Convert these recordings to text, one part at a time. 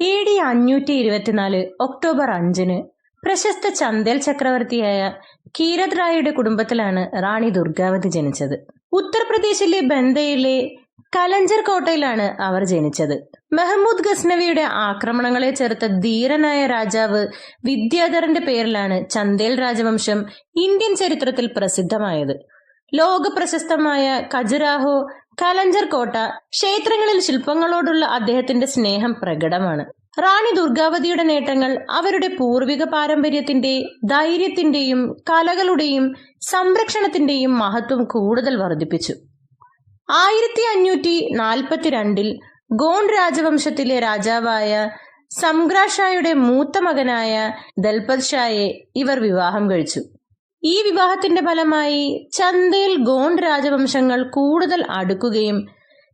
A D അഞ്ഞൂറ്റി ഇരുപത്തിനാല് October അഞ്ചിന് പ്രശസ്ത ചന്ദേൽ ചക്രവർത്തിയായ കീരത് റായിയുടെ കുടുംബത്തിലാണ് റാണി ദുർഗാവതി ജനിച്ചത്. ഉത്തർപ്രദേശിലെ ബന്ദയിലെ കലഞ്ചർ കോട്ടയിലാണ് അവർ ജനിച്ചത്. മെഹമ്മൂദ് ഗസ്നവിയുടെ ആക്രമണങ്ങളെ ചെറുത്ത ധീരനായ രാജാവ് വിദ്യാധരന്റെ പേരിലാണ് ചന്ദേൽ രാജവംശം ഇന്ത്യൻ ചരിത്രത്തിൽ പ്രസിദ്ധമായത്. ലോക പ്രശസ്തമായ ഖജുരാഹോ കലഞ്ചർ കോട്ട ക്ഷേത്രങ്ങളിൽ ശില്പങ്ങളോടുള്ള അദ്ദേഹത്തിന്റെ സ്നേഹം പ്രകടമാണ്. റാണി ദുർഗാവതിയുടെ നേട്ടങ്ങൾ അവരുടെ പൂർവിക പാരമ്പര്യത്തിന്റെ ധൈര്യത്തിന്റെയും കലകളുടെയും സംരക്ഷണത്തിന്റെയും മഹത്വം കൂടുതൽ വർദ്ധിപ്പിച്ചു. ആയിരത്തി അഞ്ഞൂറ്റി നാൽപ്പത്തിരണ്ടിൽ ഗോണ്ട് രാജവംശത്തിലെ രാജാവായ സംഗ്രാഷായുടെ മൂത്ത മകനായ ദൽപത് ഷായെ ഇവർ വിവാഹം കഴിച്ചു. ഈ വിവാഹത്തിന്റെ ഫലമായി ചന്ദേൽ ഗോണ്ട് രാജവംശങ്ങൾ കൂടുതൽ അടുക്കുകയും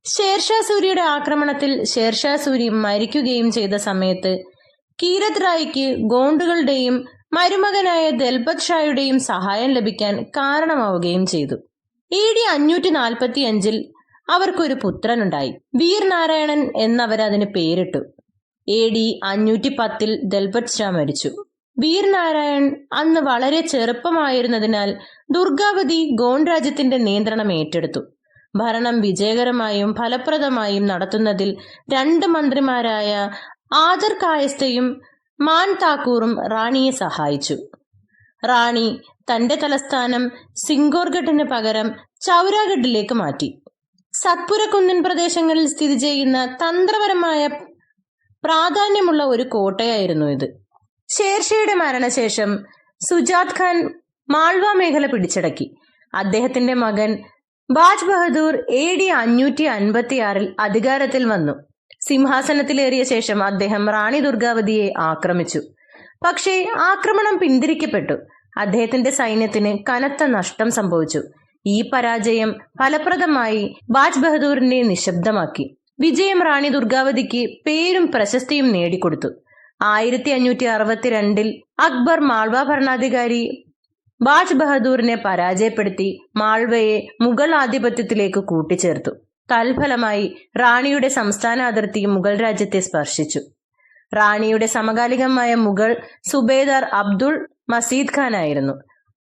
ഷേർഷാ സൂരിയുടെ ആക്രമണത്തിൽ ഷേർഷാ സൂരി മരിക്കുകയും ചെയ്ത സമയത്ത് കീരത് റായിക്ക് ഗോണ്ടുകളുടെയും മരുമകനായ ദൽപത് ഷായുടെയും സഹായം ലഭിക്കാൻ കാരണമാവുകയും ചെയ്തു. എ ഡി അഞ്ഞൂറ്റി നാൽപ്പത്തി അഞ്ചിൽ അവർക്കൊരു പുത്രനുണ്ടായി. വീർ നാരായണൻ എന്നവരതിന് പേരിട്ടു. എ ഡി അഞ്ഞൂറ്റി പത്തിൽ ദൽപത് ഷാ മരിച്ചു. വീർ നാരായൺ അന്ന് വളരെ ചെറുപ്പമായിരുന്നതിനാൽ ദുർഗാവതി ഗോണ്ട് രാജ്യത്തിന്റെ നിയന്ത്രണം ഏറ്റെടുത്തു. ഭരണം വിജയകരമായും ഫലപ്രദമായും നടത്തുന്നതിൽ രണ്ട് മന്ത്രിമാരായ ആദർ കായസ്ഥയും മാൻ താക്കൂറും റാണിയെ സഹായിച്ചു. റാണി തന്റെ തലസ്ഥാനം സിംഗോർഗഡിന് പകരം ചൗരാഗഡിലേക്ക് മാറ്റി. സത്പുരക്കുന്നിൻ പ്രദേശങ്ങളിൽ സ്ഥിതി ചെയ്യുന്ന തന്ത്രപരമായ പ്രാധാന്യമുള്ള ഒരു കോട്ടയായിരുന്നു ഇത്. ഷേർഷയുടെ മരണശേഷം സുജാത് ഖാൻ മാൾവ മേഖല പിടിച്ചടക്കി. അദ്ദേഹത്തിന്റെ മകൻ ബാജ് ബഹദൂർ എ ഡി അഞ്ഞൂറ്റി അൻപത്തിയാറിൽ അധികാരത്തിൽ വന്നു. സിംഹാസനത്തിലേറിയ ശേഷം അദ്ദേഹം റാണി ദുർഗാവതിയെ ആക്രമിച്ചു. പക്ഷേ ആക്രമണം പിന്തിരിക്കപ്പെട്ടു. അദ്ദേഹത്തിന്റെ സൈന്യത്തിന് കനത്ത നഷ്ടം സംഭവിച്ചു. ഈ പരാജയം ഫലപ്രദമായി ബാജ് ബഹദൂറിനെ നിശബ്ദമാക്കി. വിജയം റാണി ദുർഗാവതിക്ക് പേരും പ്രശസ്തിയും നേടിക്കൊടുത്തു. ആയിരത്തി അഞ്ഞൂറ്റി അറുപത്തിരണ്ടിൽ അക്ബർ മാൾവ ഭരണാധികാരി ബാജ് ബഹദൂറിനെ പരാജയപ്പെടുത്തി മാൾവയെ മുഗൾ ആധിപത്യത്തിലേക്ക് കൂട്ടിച്ചേർത്തു. തൽഫലമായി റാണിയുടെ സംസ്ഥാന അതിർത്തി മുഗൾ രാജ്യത്തെ സ്പർശിച്ചു. റാണിയുടെ സമകാലികമായ മുഗൾ സുബേദാർ അബ്ദുൾ മസീദ് ഖാൻ ആയിരുന്നു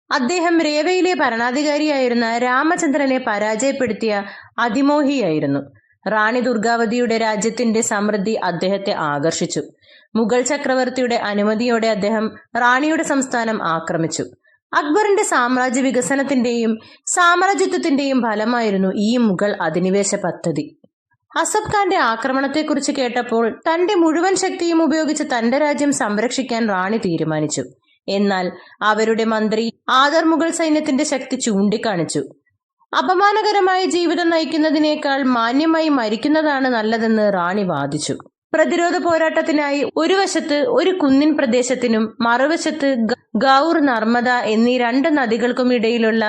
അദ്ദേഹം രേവയിലെ ഭരണാധികാരിയായിരുന്ന രാമചന്ദ്രനെ പരാജയപ്പെടുത്തിയ അതിമോഹിയായിരുന്നു. റാണി ദുർഗാവതിയുടെ രാജ്യത്തിന്റെ സമൃദ്ധി അദ്ദേഹത്തെ ആകർഷിച്ചു. മുഗൾ ചക്രവർത്തിയുടെ അനുമതിയോടെ അദ്ദേഹം റാണിയുടെ സംസ്ഥാനം ആക്രമിച്ചു. അക്ബറിന്റെ സാമ്രാജ്യ വികസനത്തിന്റെയും സാമ്രാജ്യത്വത്തിന്റെയും ഫലമായിരുന്നു ഈ മുഗൾ അധിനിവേശ പദ്ധതി. അസഫ് ഖാന്റെ ആക്രമണത്തെക്കുറിച്ച് കേട്ടപ്പോൾ തന്റെ മുഴുവൻ ശക്തിയും ഉപയോഗിച്ച് തന്റെ രാജ്യം സംരക്ഷിക്കാൻ റാണി തീരുമാനിച്ചു. എന്നാൽ അവരുടെ മന്ത്രി ആദർ മുഗൾ സൈന്യത്തിന്റെ ശക്തി ചൂണ്ടിക്കാണിച്ചു. അപമാനകരമായ ജീവിതം നയിക്കുന്നതിനേക്കാൾ മാന്യമായി മരിക്കുന്നതാണ് നല്ലതെന്ന് റാണി വാദിച്ചു. പ്രതിരോധ പോരാട്ടത്തിനായി ഒരു വശത്ത് ഒരു കുന്നിൻ പ്രദേശത്തിനും മറുവശത്ത് ഗൗർ നർമ്മദ എന്നീ രണ്ട് നദികൾക്കും ഇടയിലുള്ള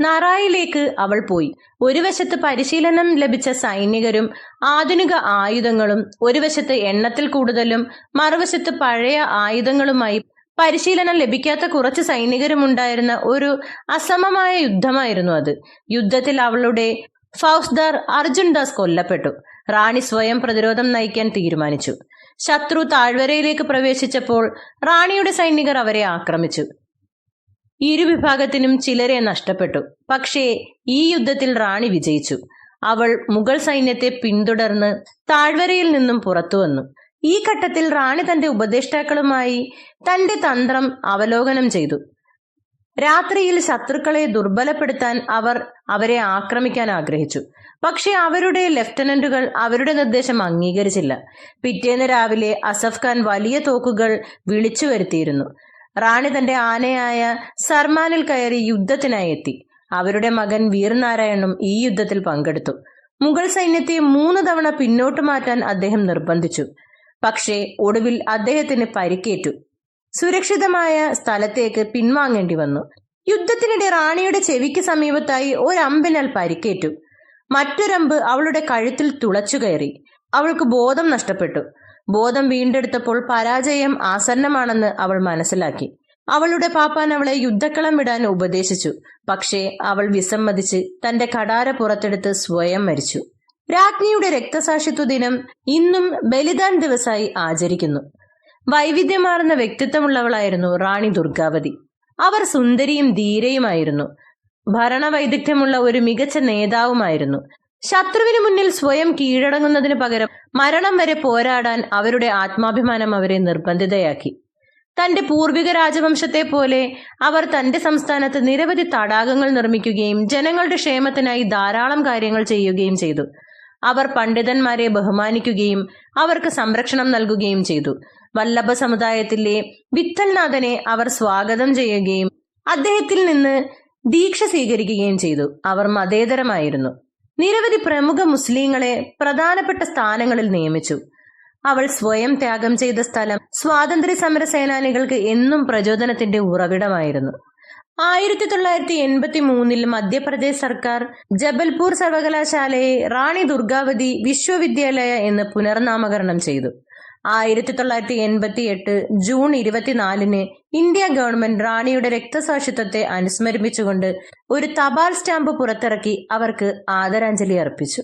നറായിലേക്ക് അവൾ പോയി. ഒരു വശത്ത് പരിശീലനം ലഭിച്ച സൈനികരും ആധുനിക ആയുധങ്ങളും ഒരു വശത്ത് എണ്ണത്തിൽ കൂടുതലും മറുവശത്ത് പഴയ ആയുധങ്ങളുമായി പരിശീലനം ലഭിക്കാത്ത കുറച്ച് സൈനികരുമുണ്ടായിരുന്ന ഒരു അസമമായ യുദ്ധമായിരുന്നു അത്. യുദ്ധത്തിൽ അവളുടെ ഫൗസ്ദാർ അർജുൻ ദാസ് കൊല്ലപ്പെട്ടു. റാണി സ്വയം പ്രതിരോധം നയിക്കാൻ തീരുമാനിച്ചു. ശത്രു താഴ്വരയിലേക്ക് പ്രവേശിച്ചപ്പോൾ റാണിയുടെ സൈനികർ അവരെ ആക്രമിച്ചു. ഇരു വിഭാഗത്തിനും ചിലരെ നഷ്ടപ്പെട്ടു. പക്ഷേ ഈ യുദ്ധത്തിൽ റാണി വിജയിച്ചു. അവൾ മുഗൾ സൈന്യത്തെ പിന്തുടർന്ന് താഴ്വരയിൽ നിന്നും പുറത്തു വന്നു. ഈ ഘട്ടത്തിൽ റാണി തന്റെ ഉപദേഷ്ടാക്കളുമായി തന്റെ തന്ത്രം അവലോകനം ചെയ്തു. രാത്രിയിൽ ശത്രുക്കളെ ദുർബലപ്പെടുത്താൻ അവർ അവരെ ആക്രമിക്കാൻ ആഗ്രഹിച്ചു. പക്ഷെ അവരുടെ ലെഫ്റ്റനന്റുകൾ അവരുടെ നിർദ്ദേശം അംഗീകരിച്ചില്ല. പിറ്റേന്ന് രാവിലെ അസഫ് ഖാൻ വലിയ തോക്കുകൾ വിളിച്ചു വരുത്തിയിരുന്നു. റാണി തന്റെ ആനയായ സർമാനിൽ കയറി യുദ്ധത്തിനായി എത്തി. അവരുടെ മകൻ വീർനാരായണും ഈ യുദ്ധത്തിൽ പങ്കെടുത്തു. മുഗൾ സൈന്യത്തെ മൂന്ന് തവണ പിന്നോട്ട് മാറ്റാൻ അദ്ദേഹം നിർബന്ധിച്ചു. പക്ഷേ ഒടുവിൽ അദ്ദേഹത്തിന് പരിക്കേറ്റു. സുരക്ഷിതമായ സ്ഥലത്തേക്ക് പിൻവാങ്ങേണ്ടി വന്നു. യുദ്ധത്തിനിടെ റാണിയുടെ ചെവിക്ക് സമീപത്തായി ഒരമ്പിനാൽ പരിക്കേറ്റു. മറ്റൊരമ്പ് അവളുടെ കഴുത്തിൽ തുളച്ചു കയറി. അവൾക്ക് ബോധം നഷ്ടപ്പെട്ടു. ബോധം വീണ്ടെടുത്തപ്പോൾ പരാജയം ആസന്നമാണെന്ന് അവൾ മനസ്സിലാക്കി. അവളുടെ പാപ്പാൻ അവളെ യുദ്ധക്കളം വിടാൻ ഉപദേശിച്ചു. പക്ഷേ അവൾ വിസമ്മതിച്ച് തന്റെ കടാര പുറത്തെടുത്ത് സ്വയം മരിച്ചു. രാജ്ഞിയുടെ രക്തസാക്ഷിത്വ ദിനം ഇന്നും ബലിദാൻ ദിവസമായി ആചരിക്കുന്നു. വൈവിധ്യമാർന്ന വ്യക്തിത്വമുള്ളവളായിരുന്നു റാണി ദുർഗാവതി. അവർ സുന്ദരിയും ധീരയുമായിരുന്നു. ഭരണവൈദഗ്ധ്യമുള്ള ഒരു മികച്ച നേതാവുമായിരുന്നു. ശത്രുവിന് മുന്നിൽ സ്വയം കീഴടങ്ങുന്നതിന് പകരം മരണം വരെ പോരാടാൻ അവരുടെ ആത്മാഭിമാനം അവരെ നിർബന്ധിതയാക്കി. തന്റെ പൂർവിക രാജവംശത്തെ പോലെ അവർ തന്റെ സംസ്ഥാനത്ത് നിരവധി തടാകങ്ങൾ നിർമ്മിക്കുകയും ജനങ്ങളുടെ ക്ഷേമത്തിനായി ധാരാളം കാര്യങ്ങൾ ചെയ്യുകയും ചെയ്തു. അവർ പണ്ഡിതന്മാരെ ബഹുമാനിക്കുകയും അവർക്ക് സംരക്ഷണം നൽകുകയും ചെയ്തു. വല്ലഭ സമുദായത്തിലെ വിത്തൽനാഥനെ അവർ സ്വാഗതം ചെയ്യുകയും അദ്ദേഹത്തിൽ നിന്ന് ദീക്ഷ സ്വീകരിക്കുകയും ചെയ്തു. അവർ മതേതരമായിരുന്നു. നിരവധി പ്രമുഖ മുസ്ലിങ്ങളെ പ്രധാനപ്പെട്ട സ്ഥാനങ്ങളിൽ നിയമിച്ചു. അവൾ സ്വയം ത്യാഗം ചെയ്ത സ്ഥലം സ്വാതന്ത്ര്യ സമര സേനാനികൾക്ക് എന്നും പ്രചോദനത്തിന്റെ ഉറവിടമായിരുന്നു. ആയിരത്തി തൊള്ളായിരത്തി എൺപത്തി മൂന്നിൽ മധ്യപ്രദേശ് സർക്കാർ ജബൽപൂർ സർവകലാശാലയെ റാണി ദുർഗാവതി വിശ്വവിദ്യാലയ എന്ന് പുനർനാമകരണം ചെയ്തു. ആയിരത്തി തൊള്ളായിരത്തി എൺപത്തി എട്ട് ജൂൺ ഇരുപത്തിനാലിന് ഇന്ത്യ ഗവൺമെന്റ് റാണിയുടെ രക്തസാക്ഷിത്വത്തെ അനുസ്മരിപ്പിച്ചുകൊണ്ട് ഒരു തപാൽ സ്റ്റാമ്പ് പുറത്തിറക്കി അവർക്ക് ആദരാഞ്ജലി അർപ്പിച്ചു.